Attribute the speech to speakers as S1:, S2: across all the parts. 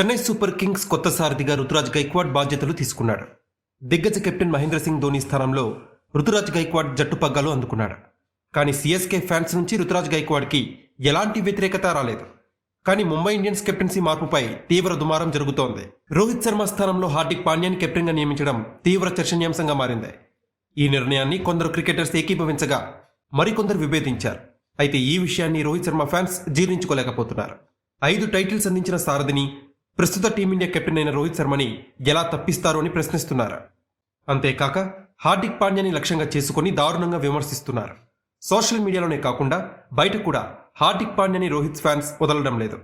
S1: Chennai super Kings కొత్త సారథిగా రుతురాజ్ గైక్వాడ్ బాధ్యతలు తీసుకున్నాడు. దిగ్గజ కెప్టెన్ మహేంద్ర సింగ్ ధోని స్థానంలో రుతురాజ్ గైక్వాడ్ జట్టు పగ్గాలు అందుకున్నాడు. కానీ సిఎస్కే ఫ్యాన్స్ నుంచి రుతురాజ్ గైక్వాడ్కి ఎలాంటి వ్యతిరేకత రాలేదు. కానీ ముంబై ఇండియన్స్ కెప్టెన్సీ మార్పుపై తీవ్ర దుమారం జరుగుతోంది. రోహిత్ శర్మ స్థానంలో హార్దిక్ పాండ్యాని కెప్టెన్గా నియమించడం తీవ్ర చర్చనీయాంశంగా మారింది. ఈ నిర్ణయాన్ని కొందరు క్రికెటర్స్ ఏకీభవించగా మరికొందరు విభేదించారు. అయితే ఈ విషయాన్ని రోహిత్ శర్మ ఫ్యాన్స్ జీర్ణించుకోలేకపోతున్నారు. ఐదు టైటిల్స్ అందించిన సారథిని ప్రస్తుత టీమిండియా కెప్టెన్ అయిన రోహిత్ శర్మని ఎలా తప్పిస్తారు అని ప్రశ్నిస్తున్నారు. అంతేకాక హార్దిక్ పాండ్యాని లక్ష్యంగా చేసుకుని దారుణంగా విమర్శిస్తున్నారు. సోషల్ మీడియాలోనే కాకుండా బయట కూడా హార్దిక్ పాండ్యాని రోహిత్ ఫ్యాన్స్ వదలడం లేదు.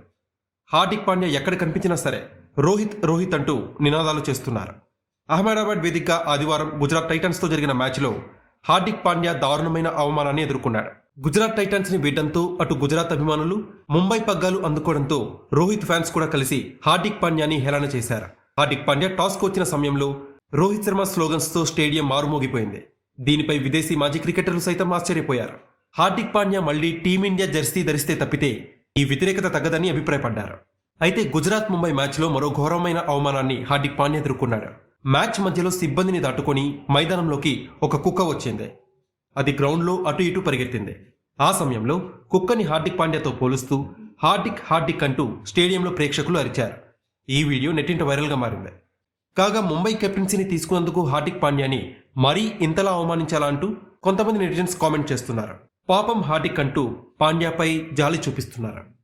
S1: హార్దిక్ పాండ్యా ఎక్కడ కనిపించినా సరే రోహిత్ రోహిత్ అంటూ నినాదాలు చేస్తున్నారు. అహ్మదాబాద్ వేదిక ఆదివారం గుజరాత్ టైటన్స్తో జరిగిన మ్యాచ్లో హార్దిక్ పాండ్యా దారుణమైన అవమానాన్ని ఎదుర్కొన్నాడు. గుజరాత్ టైటన్స్ని వీడడంతో అటు గుజరాత్ అభిమానులు ముంబై పగ్గాలు అందుకోవడంతో రోహిత్ ఫ్యాన్స్ కూడా కలిసి హార్దిక్ పాండ్యాని హేళన చేశారు. హార్దిక్ పాండ్యా టాస్క్ వచ్చిన సమయంలో రోహిత్ శర్మ స్లోగన్స్తో స్టేడియం మారుమోగిపోయింది. దీనిపై విదేశీ మాజీ క్రికెటర్లు సైతం ఆశ్చర్యపోయారు. హార్దిక్ పాండ్యా మళ్ళీ టీమిండియా జెర్సీ ధరిస్తే తప్పితే ఈ వ్యతిరేకత తగ్గదని అభిప్రాయపడ్డారు. అయితే గుజరాత్ ముంబై మ్యాచ్లో మరో ఘోరమైన అవమానాన్ని హార్దిక్ పాండ్యా ఎదుర్కొన్నాడు. మ్యాచ్ మధ్యలో సిబ్బందిని దాటుకొని మైదానంలోకి ఒక కుక్క వచ్చింది. అది గ్రౌండ్లో అటు ఇటు పరిగెత్తింది. ఆ సమయంలో కుక్కని హార్దిక్ పాండ్యాతో పోలుస్తూ హార్దిక్ హార్దిక్ అంటూ స్టేడియంలో ప్రేక్షకులు అరిచారు. ఈ వీడియో నెట్టింట వైరల్గా మారింది. కాగా ముంబై కెప్టెన్సీని తీసుకున్నందుకు హార్దిక్ పాండ్యాని మరీ ఇంతలా అవమానించాలా అంటూ కొంతమంది నెటిజన్స్ కామెంట్ చేస్తున్నారు. పాపం హార్దిక్ అంటూ పాండ్యాపై జాలి చూపిస్తున్నారు.